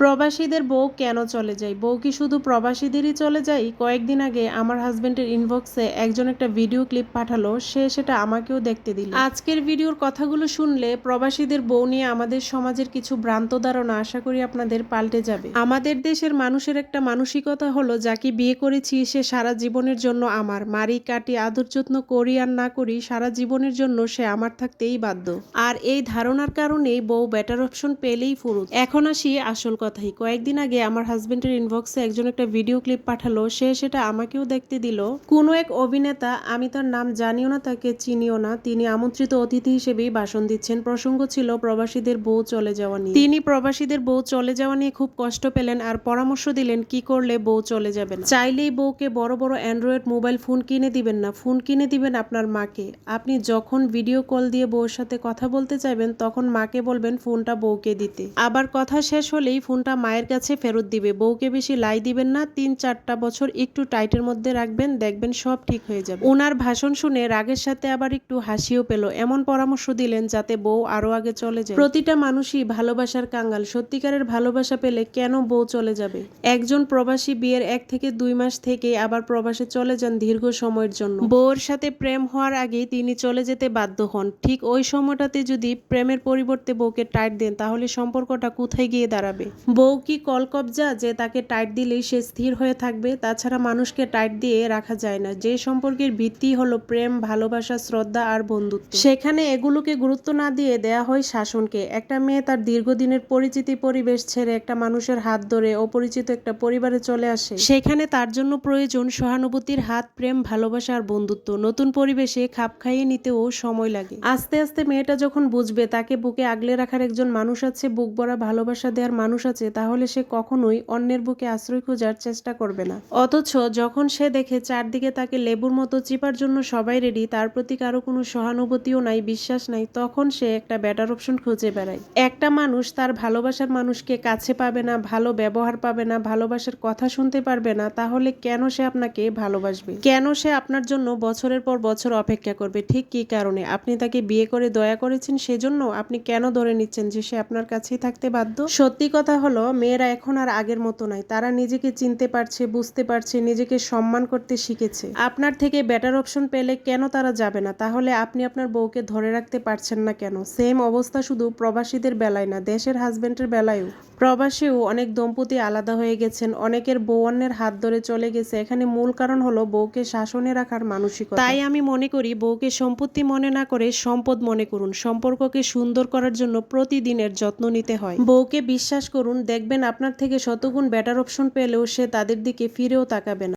প্রবাসীদের বউ কেন চলে যায়? বউ কি শুধু প্রবাসীদেরই চলে যায়? কয়েকদিন আগে আমার হাজবেন্ডের ইনবক্সে একজন একটা ভিডিও ক্লিপ পাঠালো, সে সেটা আমাকেও দেখতে দিল। আজকের ভিডিওর কথাগুলো শুনলে প্রবাসীদের বউ নিয়ে আমাদের সমাজের কিছু ভ্রান্ত ধারণা আশা করি আপনাদের পাল্টে যাবে। আমাদের দেশের মানুষের একটা মানসিকতা হলো, যাকে বিয়ে করেছি সে সারা জীবনের জন্য আমার। মারি, কাটি, আদর যত্ন করি আর না করি, সারা জীবনের জন্য সে আমার থাকতেই বাধ্য। আর এই ধারণার কারণেই বউ বেটার অপশন পেলেই ফুরুত এখন আসি আসল কথাই। কয়েকদিন আগে আমার হাজবেন্ডের ইনবক্সে একজন একটা ভিডিও ক্লিপ পাঠালো, সে সেটা আমাকেও দেখতে দিল। কোনো এক অভিনেতা, আমি তার নাম জানিও না, তাকে চিনিও না, তিনি আমন্ত্রিত অতিথি হিসেবেই ভাষণ দিচ্ছেন। প্রসঙ্গ ছিল প্রবাসীদের বউ চলে যাওয়া নিয়ে। তিনি প্রবাসীদের বউ চলে যাওয়া নিয়ে খুব কষ্ট পেলেন আর পরামর্শ দিলেন, কি করলে বউ চলে যাবে না? চাইলেই বউকে বড় বড় অ্যান্ড্রয়েড মোবাইল ফোন কিনে দিবেন না। ফোন কিনে দিবেন আপনার মাকে। আপনি যখন ভিডিও কল দিয়ে বউর সাথে কথা বলতে চাইবেন, তখন মাকে বলবেন, ফোনটা বউকে দিতে। আবার কথা শেষ হলেই ফোনটা মায়ের কাছে ফেরত দিবে। বউকে বেশি লাই দিবেন না, তিন চারটা বছর একটু টাইটের মধ্যে রাখবেন, দেখবেন সব ঠিক হয়ে যাবে। ওনার ভাষণ শুনে রাগের সাথে আবার একটু হাসিও পেল। এমন পরামর্শ দিলেন যাতে বউ আরও আগে চলে যায়। প্রতিটা মানুষই ভালোবাসার কাঙ্গাল সত্যিকারের ভালোবাসা পেলে কেন বউ চলে যাবে? একজন প্রবাসী বিয়ের এক থেকে দুই মাস থেকে আবার প্রবাসে চলে যান দীর্ঘ সময়ের জন্য। বউর সাথে প্রেম হওয়ার আগেই তিনি চলে যেতে বাধ্য হন। ঠিক ওই সময়টাতে যদি প্রেমের পরিবর্তে বউকে টাইট দেন, তাহলে সম্পর্কটা কোথায় গিয়ে দাঁড়াবে? বউ কি কলকবজা যে তাকে টাইট দিলেই সে স্থির হয়ে থাকবে? তাছাড়া মানুষকে টাইট দিয়ে রাখা যায় না। যে সম্পর্কের ভিত্তি হলো প্রেম, ভালোবাসা, শ্রদ্ধা আর বন্ধুত্ব। সেখানে এগুলোকে গুরুত্ব না দিয়ে দেয়া হয় শাসনকে। একটা মেয়ে তার দীর্ঘদিনের পরিচিতি পরিবেশ ছেড়ে একটা মানুষের হাত ধরে অপরিচিত একটা পরিবারে চলে আসে। সেখানে তার জন্য প্রয়োজন সহানুভূতির হাত, প্রেম, ভালোবাসা আর বন্ধুত্ব। নতুন পরিবেশে খাপ খাইয়ে নিতেও সময় লাগে। আস্তে আস্তে মেয়েটা যখন বুঝবে তাকে বুকে আগলে রাখার একজন মানুষ আছে, বুক ভরা ভালোবাসা দেওয়ার মানুষ আছে তাহলে সে কখনোই অন্যের বুকে আশ্রয় খোঁজার চেষ্টা করবে না। অথচ যখন সে দেখে চারদিকে তাকে লেবুর মতো চিপার জন্য সবাই রেডি তার প্রতি কারও কোনো সহানুভূতিও নাই, বিশ্বাস নাই, তখন সে একটা বেটার অপশন খুঁজে বেড়ায়। একটা মানুষ তার ভালোবাসার মানুষকে কাছে পাবে না, ভালো ব্যবহার পাবে না, ভালোবাসার কথা শুনতে পারবে না, তাহলে কেন সে আপনাকে ভালোবাসবে? কেন সে আপনার জন্য বছরের পর বছর অপেক্ষা করবে? ঠিক কি কারণে? আপনি তাকে বিয়ে করে দয়া করেছেন, সেজন্য আপনি কেন ধরে নিচ্ছেন যে সে আপনার কাছেই থাকতে বাধ্য? সত্যি কথা হলো মেয়েরা এখন আর আগের মতো নয়। তারা নিজেকে চিনতে পারছে বুঝতে পারছে নিজেকে সম্মান করতে শিখেছে। আপনার থেকে বেটার অপশন পেলে কেন তারা যাবে না? তাহলে আপনি আপনার বউকে ধরে রাখতে পারছেন না কেন? সেম অবস্থা শুধু প্রবাসীদের বেলায় না দেশের হাজবেন্ডের বেলায়ও। প্রবাসীও অনেক দম্পতি আলাদা হয়ে গেছেন অনেকের বউ অন্যের হাত ধরে চলে গেছে। এখানে মূল কারণ হলো বউকে শাসনে রাখার মানসিকতা। তাই আমি মনে করি বউকে সম্পত্তি মনে না করে সম্পদ মনে করুন। সম্পর্ককে সুন্দর করার জন্য প্রতিদিনের যত্ন নিতে হয়। বউকে বিশ্বাস করুন দেখবেন আপনার থেকে শতগুণ বেটার অপশন পেলেও সে তাদের দিকে ফিরেও তাকাবে না।